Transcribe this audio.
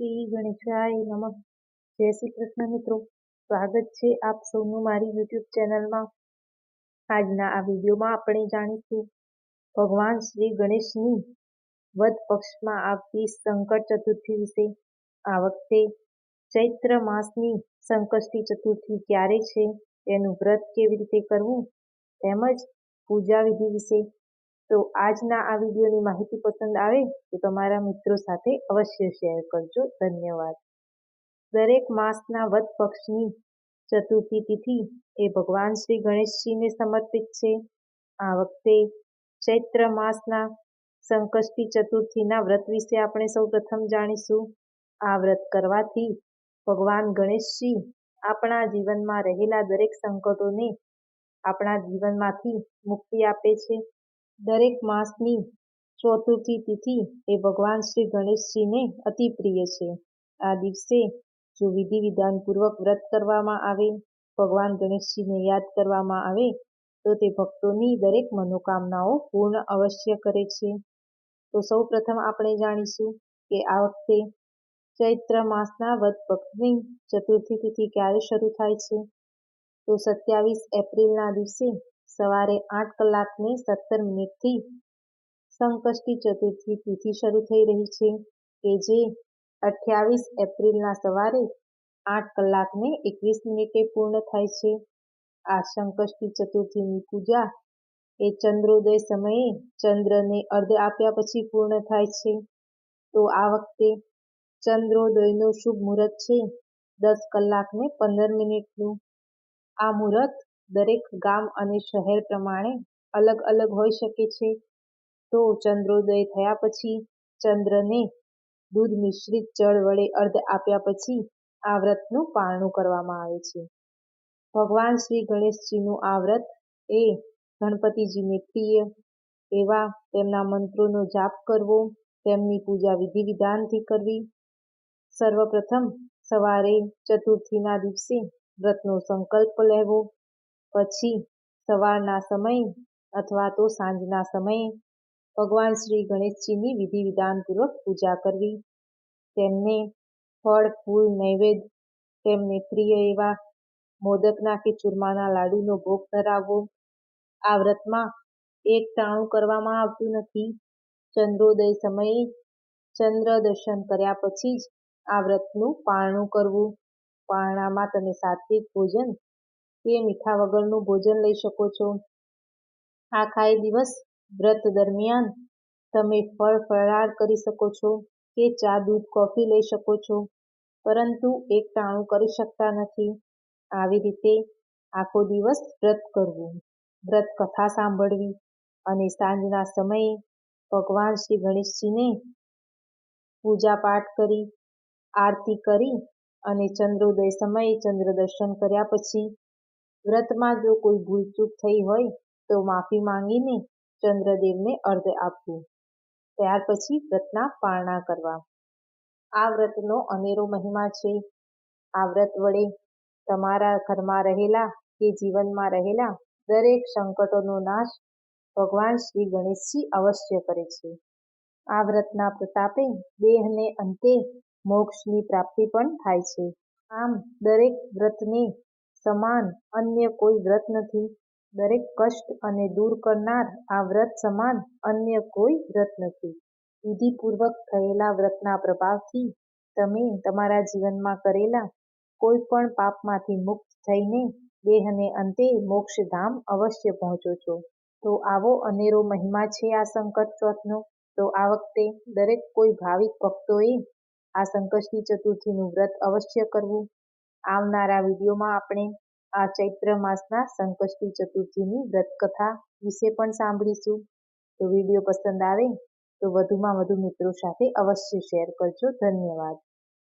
શ્રી ગણેશાય નમઃ. જય શ્રી કૃષ્ણ મિત્રો. સ્વાગત છે આપ સૌનું મારી યુટ્યુબ ચેનલમાં. આજના આ વિડીયોમાં આપણે જાણીશું ભગવાન શ્રી ગણેશની વધ પક્ષમાં આવતી સંકટ ચતુર્થી વિશે. આ વખતે ચૈત્ર માસની સંકષ્ટી ચતુર્થી ક્યારે છે? તેનું વ્રત કેવી રીતે કરવું? તેમજ પૂજા વિધિ વિશે તો આજના આ વિડીયોની માહિતી પસંદ આવે તો તમારા મિત્રો સાથે અવશ્ય શેર કરજો. ધન્યવાદ. દરેક માસના વદ પક્ષની ચતુર્થી તિથિ એ ભગવાન શ્રી ગણેશજીને સમર્પિત છે. આ વખતે ચૈત્ર માસના સંકષ્ટી ચતુર્થીના વ્રત વિશે આપણે સૌ પ્રથમ જાણીશું. આ વ્રત કરવાથી ભગવાન ગણેશજી આપણા જીવનમાં રહેલા દરેક સંકટોને આપણા જીવનમાંથી મુક્તિ આપે છે. દરેક માસની ચોતુર્થી તિથિ એ ભગવાન શ્રી ગણેશજીને અતિ પ્રિય છે. આ દિવસે જો વિધિ વિધાનપૂર્વક વ્રત કરવામાં આવે, ભગવાન ગણેશજીને યાદ કરવામાં આવે, તો તે ભક્તોની દરેક મનોકામનાઓ પૂર્ણ અવશ્ય કરે છે. તો સૌ પ્રથમ આપણે જાણીશું કે આ વખતે ચૈત્ર માસના વદ પક્ષની ચતુર્થી તિથિ ક્યારે શરૂ થાય છે? તો સત્યાવીસ એપ્રિલના દિવસે સવારે આઠ કલાકને સત્તર મિનિટથી સંકષ્ટી ચતુર્થી તિથિ શરૂ થઈ રહી છે કે જે અઠ્યાવીસ એપ્રિલના સવારે આઠ કલાકને એકવીસ મિનિટે પૂર્ણ થાય છે. આ સંકષ્ટી ચતુર્થીની પૂજા એ ચંદ્રોદય સમયે ચંદ્રને અર્ધ આપ્યા પછી પૂર્ણ થાય છે. તો આ વખતે ચંદ્રોદયનો શુભ મુહૂર્ત છે દસ કલાકને પંદર મિનિટનું. આ મુહૂર્ત દરેક ગામ અને શહેર પ્રમાણે અલગ અલગ હોઈ શકે છે. તો ચંદ્રોદય થયા પછી ચંદ્રને દૂધ મિશ્રિત જળ વડે અર્ધ આપ્યા પછી આ વ્રતનું પારણું કરવામાં આવે છે. ભગવાન શ્રી ગણેશજીનું આ વ્રત એ ગણપતિજીને પ્રિય એવા તેમના મંત્રોનો જાપ કરવો, તેમની પૂજા વિધિ વિધાનથી કરવી. સર્વપ્રથમ સવારે ચતુર્થીના દિવસે વ્રતનો સંકલ્પ લેવો. પછી સવારના સમયે અથવા તો સાંજના સમયે ભગવાન શ્રી ગણેશજીની વિધિ વિધાનપૂર્વક પૂજા કરવી. તેમને ફળ, ફૂલ, નૈવેદ્ય, તેમને પ્રિય એવા મોદકના કે ચૂરમાના લાડુનો ભોગ ધરાવવો. આ વ્રતમાં એક ટાણું કરવામાં આવતું નથી. ચંદ્રોદય સમયે ચંદ્ર દર્શન કર્યા પછી જ આ વ્રતનું પારણું કરવું. પારણામાં તમે સાત્વિક ભોજન કે મીઠા વગરનું ભોજન લઈ શકો છો. આખા દિવસ વ્રત દરમિયાન તમે ફળ ફરાર કરી શકો છો કે ચા, દૂધ, કોફી લઈ શકો છો. પરંતુ એક ટાણું કરી શકતા નથી. આવી રીતે આખો દિવસ વ્રત કરવું, વ્રત કથા સાંભળવી અને સાંજના સમયે ભગવાન શ્રી ગણેશજીને પૂજા પાઠ કરી, આરતી કરી અને ચંદ્રોદય સમયે ચંદ્ર દર્શન કર્યા પછી વ્રતમાં જો કોઈ ભૂલચૂક થઈ હોય, તો માફી માંગીને ચંદ્રદેવને અર્ધ આપવું. ત્યાર પછી વ્રતના પારણા કરવા. આ વ્રતનો અનેરો મહિમા છે. આ વ્રત વડે તમારા ઘરમાં રહેલા કે જીવનમાં રહેલા દરેક સંકટોનો નાશ ભગવાન શ્રી ગણેશજી અવશ્ય કરે છે. આ વ્રતના પ્રતાપે દેહને અંતે મોક્ષની પ્રાપ્તિ પણ થાય છે. આમ દરેક વ્રતને સમાન અન્ય કોઈ વ્રત નથી. દરેક કષ્ટ અને દૂર કરનાર આ વ્રત સમાન અન્ય કોઈ વ્રત નથી. વિધિપૂર્વક થયેલા વ્રતના પ્રભાવથી તમે તમારા જીવનમાં કરેલા કોઈ પણ પાપમાંથી મુક્ત થઈને દેહને અંતે મોક્ષધામ અવશ્ય પહોંચો છો. તો આવો અનેરો મહિમા છે આ સંકટ ચોથનો તો આ વખતે દરેક કોઈ ભાવિક ભક્તોએ આ સંકષ્ટી ચતુર્થીનું વ્રત અવશ્ય કરવું. આવનારા વિડીયોમાં આપણે આ ચૈત્ર માસના સંકષ્ટી ચતુર્થીની વ્રતકથા વિશે પણ સાંભળીશું. તો વીડિયો પસંદ આવે તો વધુમાં વધુ મિત્રો સાથે અવશ્ય શેર કરજો. ધન્યવાદ.